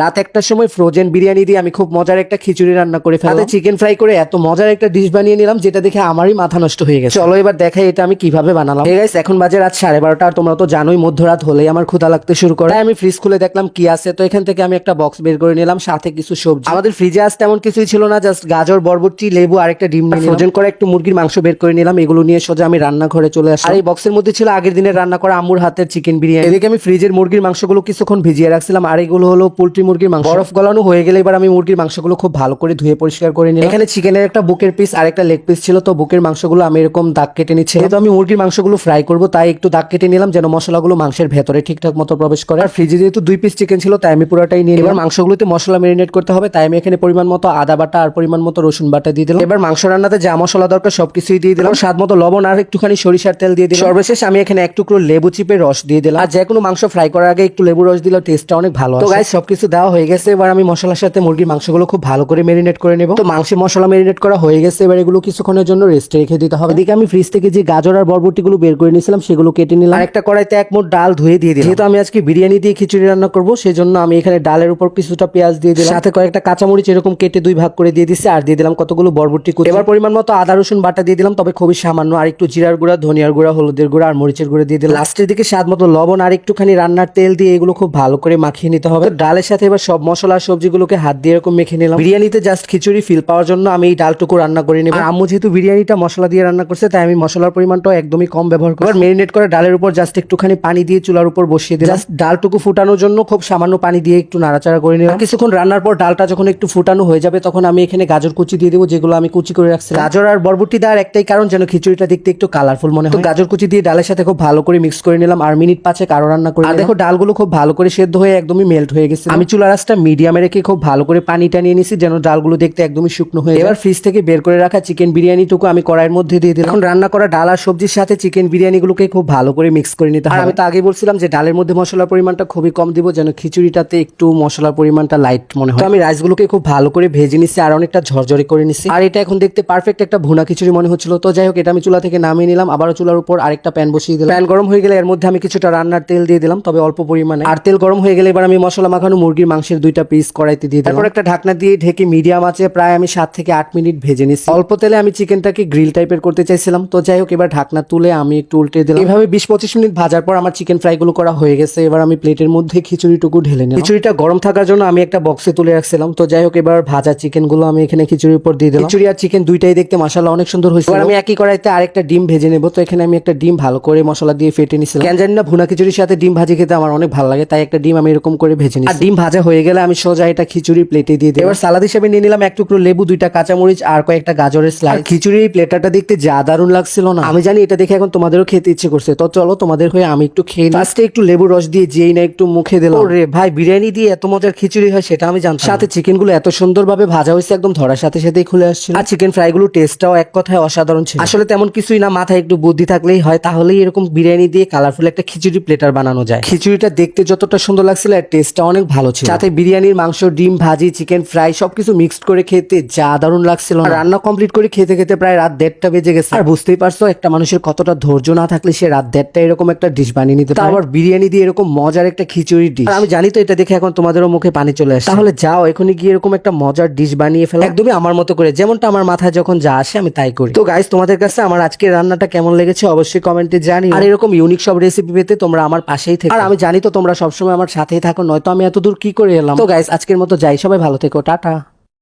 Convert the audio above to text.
রাত একটার সময় ফ্রোজেন বিরিয়ানি দিয়ে আমি খুব মজার একটা খিচুড়ি রান্না করে ফেললাম। চিকেন ফ্রাই করে এত মজার একটা ডিশ বানিয়ে নিলাম যেটা দেখে আমারই মাথা নষ্ট হয়ে গেছে। চলো এবার দেখাই এটা আমি কীভাবে বানালাম। এই গাইস এখন বাজে রাত সাড়ে বারোটা আর তোমরা তো জানোই মধ্যরাত হলেই আমার ক্ষুধা লাগতে শুরু করে। আমি ফ্রিজ খুলে দেখলাম কি আছে তো এখান থেকে আমি একটা বক্স বের করে নিলাম সাথে কিছু সবজি। আমাদের ফ্রিজে আজ তেমন কিছুই ছিল না জাস্ট গাজর বরবটি লেবু আর একটা ডিম নিয়ে ফ্রোজেন করে একটু মুরগির মাংস বের করে নিলাম এগুলো নিয়ে সোজা আমি রান্নাঘরে চলে আসি আর এই বক্সের মধ্যে ছিল আগের দিনের রান্না করা আম্মুর হাতের চিকেন বিরিয়ানি। এদিকে আমি ফ্রিজের মুরগির মাংসগুলো কিছুক্ষণ ভিজিয়ে রাখছিলাম আর এগুলো হলো পোলট্রি মুরগির মাংস। বরফ গলানো হয়ে গেলে এবার আমি মুরগির মাংসগুলো খুব ভালো করে ধুয়ে পরিষ্কার করে নিই এখানে চিকেনের একটা বুকের পিস আর একটা লেগ পিস ছিল তো বুকের মাংসগুলো আমি এরকম দাগ কেটে নিচ্ছি। যেহেতু আমি মুরগির মাংসগুলো ফ্রাই করব তাই একটু দাগ কেটে নিলাম যেন মশলাগুলো মাংসের ভেতরে ঠিকঠাক মতো প্রবেশ করে। আর ফ্রিজে যেহেতু দুই পিস চিকেন ছিল তাই আমি পুরোটাই নিয়ে এবার মাংসগুলোতে মশলা মেরিনেট করতে হবে তাই আমি এখানে পরিমাণ মতো আদা বাটা আর পরিমাণ মতো রসুন বাটা দিয়ে দিলাম। এবার মাংস রান্নাতে যা মশলা দরকার সবকিছুই দিয়ে দিলাম। স্বাদ মতো লবণ আর একটুখানি সরিষার তেল দিয়ে দিলাম। সর্বশেষ আমি এখানে এক টুকরো লেবু চিপে রস দিয়ে দিলাম। আর যে কোনো মাংস ফ্রাই করার আগে একটু লেবু রস দিলে টেস্টটা অনেক ভালো তো গাইস সবকিছু দেওয়া হয়ে গেছে। এবার আমি মশলার সাথে মুরগির মাংসগুলো খুব ভালো করে মেরিনেট করে নেব। তো মাংসে মশলা মেরিনেট করা হয়ে গেছে। এবার এগুলো কিছুক্ষণের জন্য রেস্টে রেখে দিতে হবে। এদিকে আমি ফ্রিজ থেকে যে গাজর আর বরবটিগুলো বের করে নিয়েছিলাম, সেগুলো কেটে নিলাম। একটা কড়াইতে এক মোট ডাল ধুয়ে দিয়ে দিলাম। যেহেতু আমি আজকে বিরিয়ানি দিয়ে খিচুড়ি রান্না করব, সেজন্য আমি এখানে ডালের উপর কিছুটা পেঁয়াজ দিয়ে দিলাম। সাথে কয়েকটা কাঁচামরিচ এরকম কেটে দুই ভাগ করে দিয়ে দিচ্ছি আর দিয়ে দিলাম কতগুলো বরবটি কুচি। এবার পরিমাণ মতো আদা, রসুন, বাটা দিয়ে দিলাম, তবে খুবই সামান্য। আর একটু জিরার গুঁড়া, ধনিয়ার গুঁড়া, হলুদের গুঁড়া, আর মরিচের গুঁড়া দিয়ে দিলাম। লাস্টের দিকে স্বাদ মতো লবণ, আর একটুখানি রান্নার তেল দিয়ে এগুলো খুব ভালো করে মাখিয়ে নিতে হবে। ডালের সাথে এবার সব মশলা সবজিগুলোকে হাত দিয়ে এরকম মেখে নিলাম। বিরিয়ানিতে জাস্ট খিচুড়ি ফিল পাওয়ার জন্য আমি এই ডালটুকু রান্না করে নেব। আম্মু যেহেতু বিরিয়ানিটা মশলা দিয়ে রান্না করছে তাই আমি মশলার পরিমাণটাও একদমই কম ব্যবহার করি মেরিনেট করে ডালের উপর জাস্ট একটুখানি পানি দিয়ে চুলার উপর বসিয়ে দিলাম। জাস্ট ডালটুকু ফুটানোর জন্য খুব সামান্য পানি দিয়ে একটু নাড়াচাড়া করে নিলাম। কিছুক্ষণ রান্নার পর ডালটা যখন একটু ফুটানো হয়ে যাবে তখন আমি এখানে গাজর কুচি দিয়ে দেবো যেগুলো আমি কুচি করে রাখছি গাজর আর বরবটি দেওয়ার একটাই কারণ যেন খিচুড়িটা দেখতে একটু কালারফুল মনে হয়। গাজর কুচি দিয়ে ডালের সাথে খুব ভালো করে মিক্স করে নিলাম। আর মিনিট পাঁচে কারও রান্না করে দেখো ডালগুলো খুব ভালো করে সেদ্ধ হয়ে একদমই মেল্ট হয়ে গেছে। আমি চুলা রাসটা মিডিয়ামে রেখে খুব ভালো করে পানিটা নিয়ে নিছি যেন ডালগুলো দেখতে একদমই শুকনো হয়ে এবার ফ্রিজ থেকে বের করে রাখা চিকেন বিরিয়ানিটুকু আমি কড়াইয়ের মধ্যে দিয়ে দিলাম। এখন রান্না করা ডাল আর সবজির সাথে চিকেন বিরিয়ানিগুলোকে খুব ভালো করে মিক্স করে নিতে হবে। আমি তো আগে বলছিলাম যে ডালের মধ্যে মশলার পরিমাণটা খুবই কম দিব যেন খিচুড়িটাতে একটু মশলার পরিমাণটা লাইট মনে হয়। তো আমি রাইসগুলোকে খুব ভালো করে ভেজে নিচ্ছি আর অনেকটা ঝরঝরে করে নিচ্ছি আর এটা এখন দেখতে পারফেক্ট একটা ভুনা খিচুড়ি মনে হচ্ছিল। তো যাই হোক এটা আমি চুলা থেকে নামিয়ে নিলাম আবারও চুলার উপর আরেকটা প্যান বসিয়ে দিলাম। প্যান গরম হয়ে গেলে এর মধ্যে আমি কিছুটা রান্নার তেল দিয়ে দিলাম তবে অল্প পরিমাণে। আর তেল গরম হয়ে গেলে এবার আমি মশলা মাখানো মুরগির মাংসের দুইটা পিস কড়াইতে দিয়ে দিলাম। তারপর একটা ঢাকনা দিয়ে ঢেকে মিডিয়াম আছে প্রায় আমি সাত থেকে আট মিনিট ভেজে নিচ্ছি অল্প তেলে আমি চিকেনটাকে গ্রিল টাইপের করতে চাইছিলাম। তো যাই হোক এবার ঢাকনা তুলে আমি একটু উল্টে দিলাম। এভাবে বিশ পঁচিশ মিনিট ভাজার পর আমার চিকেন ফ্রাই গুলো করা হয়ে গেছে। এবার আমি প্লেটের মধ্যে খিচুড়িটুকু ঢেলে নিলাম। খিচুড়িটা গরম থাকার জন্য আমি একটা বক্সে তুলে রাখছিলাম। তো যাই হোক এবার ভাজা চিকেনগুলো আমি এখানে খিচুড়ির উপর দিয়ে দিলাম। খিচুড়ি আর চিকেন দুইটাই দেখতে মশলা অনেক সুন্দর হয়েছে এবার আমি একই কড়াইতে আরেকটা ডিম ভেজে নেব। তো এখানে আমি একটা ডিম ভালো করে মশলা দিয়ে ফেটে নিছিলাম। কেন জানি না ভুনা খিচুড়ির সাথে ডিম ভাজি খেতে আমার অনেক ভালো লাগে। তাই একটা ডিম আমি এরকম করে ভেজে নিই আর ডিম ভাজা হয়ে গেলে আমি সোজা এটা খিচুড়ি প্লেটে দিয়ে দিই এবার সালাদ হিসেবে নিয়ে নিলাম এক টুকরো লেবু দুইটা কাঁচামরিচ আর কয়েকটা গাজরের স্লাইস খিচুড়ির প্লেটারটা দেখতে যা দারুণ লাগছিল না। আমি জানি এটা দেখে এখন তোমাদেরও খেতে ইচ্ছে করছে। তো চলো তোমাদের হয়ে আমি একটু খেয়ে ফার্স্টে একটু লেবু রস দিয়ে যেই না একটু মুখে দিলাম। রে ভাই বিরিয়ানি দিয়ে এত মজার খিচুড়ি হয় সেটা আমি জানতাম সাথে চিকেনগুলো এত সুন্দরভাবে ভাজা হয়েছে একদম ধরার সাথে সাথেই খুলে আসছে আর চিকেন ফ্রাই গুলো টেস্টটাও এক কথায় অসাধারণ ছিল। আসলে তেমন কিছুই না মাথায় একটু বুদ্ধি থাকলেই হয়। তাহলেই এরকম বিরিয়ানি দিয়ে কালারফুল একটা খিচুড়ি প্লেটার বানানো যায়। খিচুড়িটা দেখতে যতটা সুন্দর লাগছিল আর টেস্টটা অনেক ভালো ছিল। সাথে বিরিয়ানির মাংস, ডিম, ভাজি, চিকেন ফ্রাই সবকিছু মিক্সড করে খেতে যা দারুণ লাগছিল রান্না কমপ্লিট করে খেতে খেতে প্রায় রাত দেড়টা বেজে গেছে। আর বুঝতেই পারছ, একটা মানুষের কতটা ধৈর্য না থাকলে সে রাত দেড়টা এরকম একটা ডিশ বানিয়ে নিতে পারে। আবার বিরিয়ানি দিয়ে এরকম মজার একটা খিচুড়ি ডিশ আমি জানি তো এটা দেখে এখন তোমাদেরও মুখে পানি চলে আসে তাহলে যাও, এখনই গিয়ে এরকম একটা মজার ডিশ বানিয়ে ফেলো। একদমই আমার মতো করে, যেমনটা আমার মাথায় যখন যা আসে আমি তাই করি। তো গাইস তোমাদের কাছে আমার আজকের রান্নাটা কেমন লেগেছে অবশ্যই কমেন্টে জানি আর এরকম ইউনিক সব রেসিপি পেতে তোমরা আমার পাশেই থেকে। আর আমি জানি তো তোমরা সবসময় আমার সাথেই থাকো, নয়তো আমি এত দূর কি করে এলাম? তো গাইস আজকের মতো যাই সবাই ভালো থেকো টাটা।